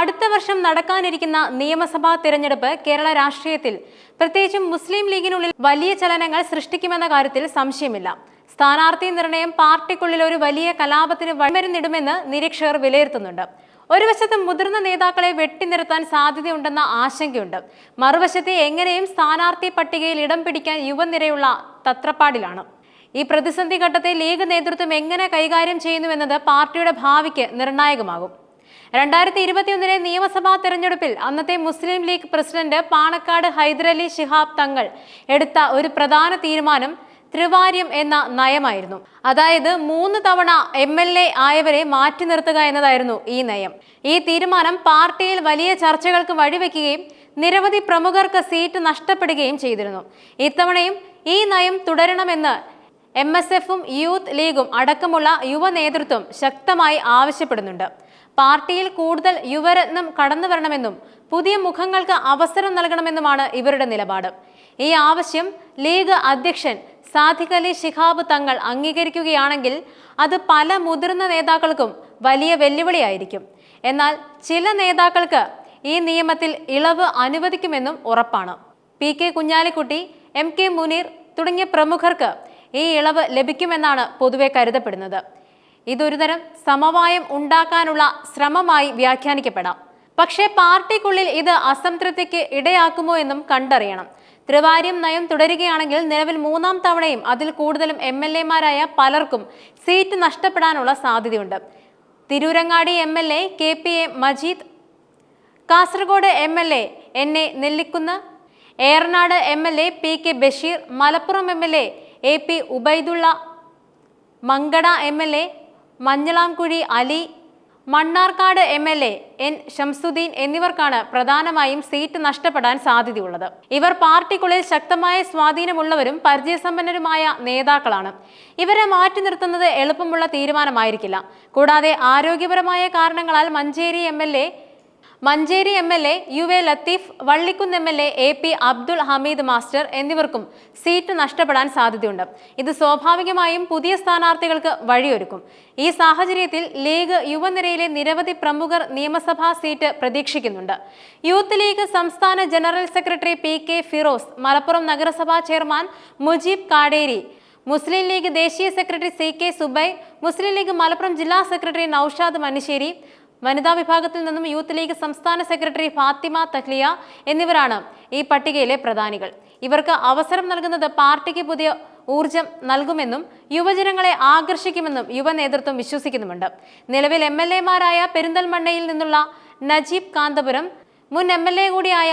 അടുത്ത വർഷം നടക്കാനിരിക്കുന്ന നിയമസഭാ തിരഞ്ഞെടുപ്പ് കേരള രാഷ്ട്രീയത്തിൽ. പ്രത്യേകിച്ചും മുസ്ലിം ലീഗിനുള്ളിൽ വലിയ ചലനങ്ങൾ സൃഷ്ടിക്കുമെന്ന കാര്യത്തിൽ സംശയമില്ല. സ്ഥാനാർത്ഥി നിർണയം പാർട്ടിക്കുള്ളിൽ ഒരു വലിയ കലാപത്തിന് വഴിമരുന്നിടുമെന്ന് നിരീക്ഷകർ വിലയിരുത്തുന്നുണ്ട്. ഒരു വശത്ത് മുതിർന്ന നേതാക്കളെ വെട്ടിനിർത്താൻ സാധ്യതയുണ്ടെന്ന ആശങ്കയുണ്ട്. മറുവശത്തെ എങ്ങനെയും സ്ഥാനാർത്ഥി പട്ടികയിൽ ഇടം പിടിക്കാൻ യുവനിരയുള്ള തത്രപ്പാടിലാണ്. ഈ പ്രതിസന്ധി ഘട്ടത്തെ ലീഗ് നേതൃത്വം എങ്ങനെ കൈകാര്യം ചെയ്യുന്നുവെന്നത് പാർട്ടിയുടെ ഭാവിക്ക് നിർണായകമാകും. രണ്ടായിരത്തി ഇരുപത്തിയൊന്നിലെ നിയമസഭാ തെരഞ്ഞെടുപ്പിൽ അന്നത്തെ മുസ്ലിം ലീഗ് പ്രസിഡന്റ് പാണക്കാട് ഹൈദരലി ശിഹാബ് തങ്ങൾ എടുത്ത ഒരു പ്രധാന തീരുമാനം ത്രിവാര്യം എന്ന നയമായിരുന്നു. അതായത് മൂന്ന് തവണ എം എൽ എ ആയവരെ മാറ്റി നിർത്തുക എന്നതായിരുന്നു ഈ നയം. ഈ തീരുമാനം പാർട്ടിയിൽ വലിയ ചർച്ചകൾക്ക് വഴിവെക്കുകയും നിരവധി പ്രമുഖർക്ക് സീറ്റ് നഷ്ടപ്പെടുകയും ചെയ്തിരുന്നു. ഇത്തവണയും ഈ നയം തുടരണമെന്ന് എം എസ് എഫും യൂത്ത് ലീഗും അടക്കമുള്ള യുവ നേതൃത്വം ശക്തമായി ആവശ്യപ്പെടുന്നുണ്ട്. പാർട്ടിയിൽ കൂടുതൽ യുവരത്നം കടന്നു വരണമെന്നും പുതിയ മുഖങ്ങൾക്ക് അവസരം നൽകണമെന്നുമാണ് ഇവരുടെ നിലപാട്. ഈ ആവശ്യം ലീഗ് അധ്യക്ഷൻ സാദിഖ് അലി ശിഹാബ് തങ്ങൾ അംഗീകരിക്കുകയാണെങ്കിൽ അത് പല മുതിർന്ന നേതാക്കൾക്കും വലിയ വെല്ലുവിളിയായിരിക്കും. എന്നാൽ ചില നേതാക്കൾക്ക് ഈ നിയമത്തിൽ ഇളവ് അനുവദിക്കുമെന്നും ഉറപ്പാണ്. P K Kunhalikutty M K Muneer തുടങ്ങിയ പ്രമുഖർക്ക് ഈ ഇളവ് ലഭിക്കുമെന്നാണ് പൊതുവെ കരുതപ്പെടുന്നത്. ഇതൊരുതരം സമവായം ഉണ്ടാക്കാനുള്ള ശ്രമമായി വ്യാഖ്യാനിക്കപ്പെടാം. പക്ഷേ പാർട്ടിക്കുള്ളിൽ ഇത് അസംതൃപ്തിക്ക് ഇടയാക്കുമോ എന്നും കണ്ടറിയണം. ത്രിവാര്യം നയം തുടരുകയാണെങ്കിൽ നിലവിൽ മൂന്നാം തവണയും അതിൽ കൂടുതലും എം എൽ എമാരായ പലർക്കും സീറ്റ് നഷ്ടപ്പെടാനുള്ള സാധ്യതയുണ്ട്. Tirurangadi M L A K P A Majeed Kasaragod M L A N A Nellikkunnu Eranad M L A P K Basheer Malappuram M L A A P Ubaidullah Mankada M L A Manjalamkuzhi Ali Mannarkkad M L A N Shamsudheen എന്നിവർക്കാണ് പ്രധാനമായും seat നഷ്ടപ്പെടാൻ സാധ്യതയുള്ളത്. ഇവർ പാർട്ടിക്കുള്ളിൽ ശക്തമായ സ്വാധീനമുള്ളവരും പരിചയസമ്പന്നരുമായ നേതാക്കളാണ്. ഇവരെ മാറ്റി നിർത്തുന്നത് എളുപ്പമുള്ള തീരുമാനമായിരിക്കില്ല. കൂടാതെ ആരോഗ്യപരമായ കാരണങ്ങളാൽ Manjeri M Manjeri M L A U A Latheef Vallikkunnu M L A A P Abdul Hameed master എന്നിവർക്കും സീറ്റ് നഷ്ടപ്പെടാൻ സാധ്യതയുണ്ട്. ഇത് സ്വാഭാവികമായും പുതിയ സ്ഥാനാർത്ഥികൾക്ക് വഴിയൊരുക്കും. ഈ സാഹചര്യത്തിൽ ലീഗ് യുവനിരയിലെ നിരവധി പ്രമുഖർ നിയമസഭാ സീറ്റ് പ്രതീക്ഷിക്കുന്നുണ്ട്. യൂത്ത് ലീഗ് സംസ്ഥാന general secretary P K Firos Malappuram നഗരസഭാ ചെയർമാൻ മുജീബ് കാടേരി മുസ്ലിം ലീഗ് ദേശീയ secretary C K Zubair Muslim League Malappuram ജില്ലാ സെക്രട്ടറി നൌഷാദ് മനിശ്ശേരി വനിതാ വിഭാഗത്തിൽ നിന്നും യൂത്ത് ലീഗ് സംസ്ഥാന സെക്രട്ടറി ഫാത്തിമ തഹ്ലിയ എന്നിവരാണ് ഈ പട്ടികയിലെ പ്രധാനികൾ. ഇവർക്ക് അവസരം നൽകുന്നത് പാർട്ടിക്ക് പുതിയ ഊർജം നൽകുമെന്നും യുവജനങ്ങളെ ആകർഷിക്കുമെന്നും യുവ നേതൃത്വം വിശ്വസിക്കുന്നുമുണ്ട്. നിലവിൽ എം എൽ എമാരായ പെരിന്തൽമണ്ണയിൽ നിന്നുള്ള നജീബ് കാന്തപുരം മുൻ എം എൽ എ കൂടിയായ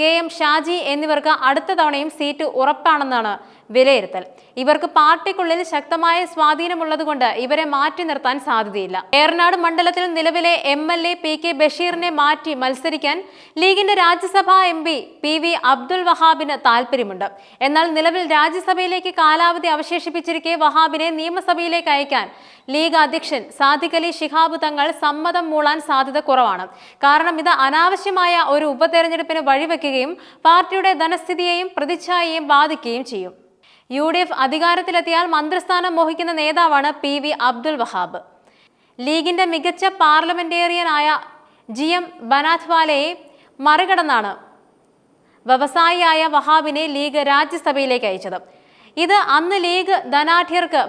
കെ എം ഷാജി എന്നിവർക്ക് അടുത്ത തവണയും സീറ്റ് ഉറപ്പാണെന്നാണ് വിലയിരുത്തൽ. ഇവർക്ക് പാർട്ടിക്കുള്ളിൽ ശക്തമായ സ്വാധീനമുള്ളതുകൊണ്ട് ഇവരെ മാറ്റി നിർത്താൻ സാധ്യതയില്ല. ഏറനാട് മണ്ഡലത്തിൽ നിലവിലെ M L A P K ബഷീറിനെ മാറ്റി മത്സരിക്കാൻ ലീഗിന്റെ രാജ്യസഭാ M P P V Abdul വഹാബിന് താല്പര്യമുണ്ട് എന്നാൽ നിലവിൽ രാജ്യസഭയിലേക്ക് കാലാവധി അവശേഷിപ്പിച്ചിരിക്കെ വഹാബിനെ നിയമസഭയിലേക്ക് അയക്കാൻ ലീഗ് അധ്യക്ഷൻ സാദിഖ് അലി ശിഹാബ് തങ്ങൾ സമ്മതം മൂളാൻ സാധ്യത കുറവാണ്. കാരണം ഇത് അനാവശ്യമായ ഒരു ഉപതെരഞ്ഞെടുപ്പിന് വഴിവെക്കുകയും പാർട്ടിയുടെ ധനസ്ഥിതിയെയും പ്രതിച്ഛായയെയും ബാധിക്കുകയും ചെയ്യും. യു ഡി എഫ് അധികാരത്തിലെത്തിയാൽ മന്ത്രിസ്ഥാനം മോഹിക്കുന്ന നേതാവാണ് പി വി അബ്ദുൽ വഹാബ്. ലീഗിന്റെ മികച്ച പാർലമെന്റേറിയനായ ജി എം ബനാഥ്വാലയെ മറികടന്നാണ് വ്യവസായിയായ വഹാബിനെ ലീഗ് രാജ്യസഭയിലേക്ക് അയച്ചത്. ഇത് അന്ന് ലീഗ് ധനാഠ്യർക്ക്.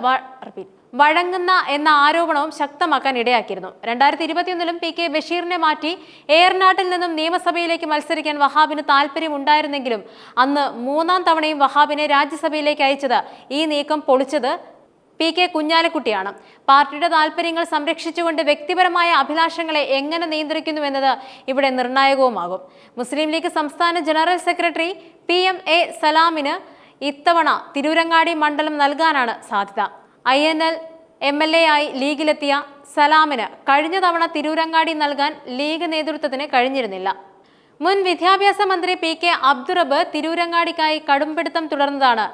വഴങ്ങുന്ന എന്ന ആരോപണവും ശക്തമാക്കാൻ ഇടയാക്കിയിരുന്നു. രണ്ടായിരത്തി ഇരുപത്തിയൊന്നിലും പി കെ ബഷീറിനെ മാറ്റി ഏറനാട്ടിൽ നിന്നും നിയമസഭയിലേക്ക് മത്സരിക്കാൻ വഹാബിന് താല്പര്യമുണ്ടായിരുന്നെങ്കിലും അന്ന് മൂന്നാം തവണയും വഹാബിനെ രാജ്യസഭയിലേക്ക് അയച്ചത് ഈ നീക്കം പൊളിച്ചത് പി കെ കുഞ്ഞാലിക്കുട്ടിയാണ്. പാർട്ടിയുടെ താല്പര്യങ്ങൾ സംരക്ഷിച്ചുകൊണ്ട് വ്യക്തിപരമായ അഭിലാഷങ്ങളെ എങ്ങനെ നിയന്ത്രിക്കുന്നു എന്നത് ഇവിടെ നിർണായകവുമാകും. മുസ്ലിം ലീഗ് സംസ്ഥാന general secretary P M A സലാമിന് ഇത്തവണ തിരൂരങ്ങാടി മണ്ഡലം നൽകാനാണ് സാധ്യത. I N L M L A ആയി ലീഗിലെത്തിയ സലാമിന് കഴിഞ്ഞ തവണ തിരൂരങ്ങാടി നൽകാൻ ലീഗ് നേതൃത്വത്തിന് കഴിഞ്ഞിരുന്നില്ല. മുൻ വിദ്യാഭ്യാസ മന്ത്രി പി കെ അബ്ദുറബ് തിരൂരങ്ങാടിക്കായി കടുംപിടുത്തം തുടർന്നതാണ്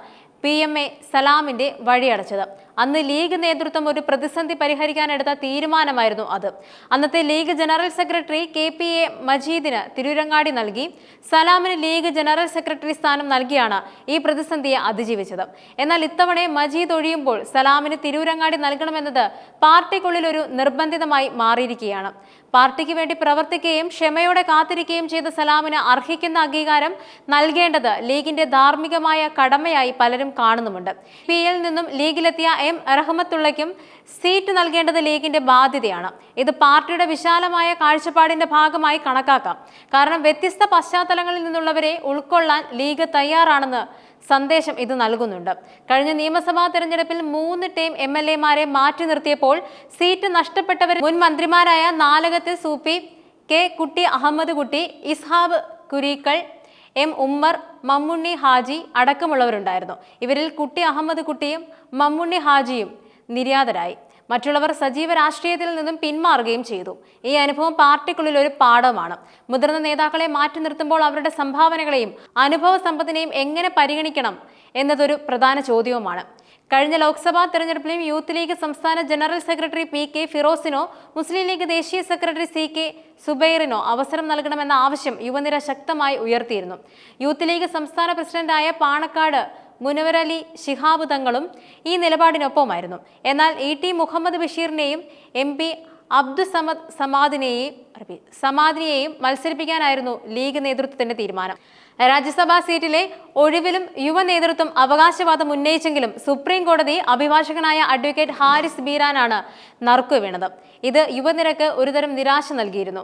പി എം എ സലാമിന്റെ വഴിയടച്ചത്. അന്ന് ലീഗ് നേതൃത്വം ഒരു പ്രതിസന്ധി പരിഹരിക്കാനെടുത്ത തീരുമാനമായിരുന്നു അത്. അന്നത്തെ League general secretary K P A മജീദിന് Tirurangadi നൽകി. സലാമിന് ലീഗ് ജനറൽ സെക്രട്ടറി സ്ഥാനം നൽകിയാണ് ഈ പ്രതിസന്ധിയെ അതിജീവിച്ചത്. എന്നാൽ ഇത്തവണ മജീദ് ഒഴിയുമ്പോൾ സലാമിന് തിരൂരങ്ങാടി നൽകണമെന്നത് പാർട്ടിക്കുള്ളിൽ ഒരു നിർബന്ധിതമായി മാറിയിരിക്കുകയാണ്. പാർട്ടിക്ക് വേണ്ടി പ്രവർത്തിക്കുകയും ക്ഷമയോടെ കാത്തിരിക്കുകയും ചെയ്ത സലാമിന് അർഹിക്കുന്ന അംഗീകാരം നൽകേണ്ടത് ലീഗിന്റെ ധാർമ്മികമായ കടമയായി പലരും കാണുന്നുമുണ്ട്. പി നിന്നും ലീഗിലെത്തിയ എം റഹ്മത്തുള്ളയ്ക്കും സീറ്റ് നൽകേണ്ടത് ലീഗിന്റെ ബാധ്യതയാണ്. ഇത് പാർട്ടിയുടെ വിശാലമായ കാഴ്ചപ്പാടിന്റെ ഭാഗമായി കണക്കാക്കാം. കാരണം വ്യത്യസ്ത പശ്ചാത്തലങ്ങളിൽ നിന്നുള്ളവരെ ഉൾക്കൊള്ളാൻ ലീഗ് തയ്യാറാണെന്ന് സന്ദേശം ഇത് നൽകുന്നുണ്ട്. കഴിഞ്ഞ നിയമസഭാ തെരഞ്ഞെടുപ്പിൽ മൂന്ന് ടീം എം എൽ എമാരെ മാറ്റി നിർത്തിയപ്പോൾ സീറ്റ് നഷ്ടപ്പെട്ടവർ മുൻ മന്ത്രിമാരായ നാലകത്ത് സൂപ്പി കെ കുട്ടി അഹമ്മദ് കുട്ടി ഇസ്ഹാബ് കുരീക്കൾ എം ഉമ്മർ മമ്മുണ്ണി ഹാജി അടക്കമുള്ളവരുണ്ടായിരുന്നു. ഇവരിൽ കുട്ടി അഹമ്മദ് കുട്ടിയും മമ്മുണ്ണി ഹാജിയും നിര്യാതരായി. മറ്റുള്ളവർ സജീവ രാഷ്ട്രീയത്തിൽ നിന്നും പിന്മാറുകയും ചെയ്തു. ഈ അനുഭവം പാർട്ടിക്കുള്ളിൽ ഒരു പാഠമാണ്. മുതിർന്ന നേതാക്കളെ മാറ്റി നിർത്തുമ്പോൾ അവരുടെ സംഭാവനകളെയും അനുഭവ സമ്പത്തിനെയും എങ്ങനെ പരിഗണിക്കണം എന്നതൊരു പ്രധാന ചോദ്യവുമാണ്. കഴിഞ്ഞ ലോക്സഭാ തെരഞ്ഞെടുപ്പിലും യൂത്ത് ലീഗ് സംസ്ഥാന ജനറൽ സെക്രട്ടറി പി കെ ഫിറോസിനോ മുസ്ലിം ലീഗ് ദേശീയ സെക്രട്ടറി സി കെ സുബൈറിനോ അവസരം നൽകണമെന്ന ആവശ്യം യുവനിര ശക്തമായി ഉയർത്തിയിരുന്നു. യൂത്ത് ലീഗ് സംസ്ഥാന പ്രസിഡന്റായ പാണക്കാട് മുനവരലി ശിഹാബ് തങ്ങളും ഈ നിലപാടിനൊപ്പമായിരുന്നു എന്നാൽ ഇ ടി മുഹമ്മദ് ബഷീറിനെയും എം പി അബ്ദുസമദ് സമാദിനെയും അറബി, സമാധിയെയും മത്സരിപ്പിക്കാനായിരുന്നു ലീഗ് നേതൃത്വത്തിന്റെ തീരുമാനം. രാജ്യസഭാ സീറ്റിലെ ഒഴിവിലും യുവ നേതൃത്വം അവകാശവാദം ഉന്നയിച്ചെങ്കിലും സുപ്രീം കോടതി അഭിഭാഷകനായ അഡ്വക്കേറ്റ് ഹാരിസ് ബീരാനാണ് നറുക്കു വീണത്. ഇത് യുവനിരക്ക് ഒരുതരം നിരാശ നൽകിയിരുന്നു.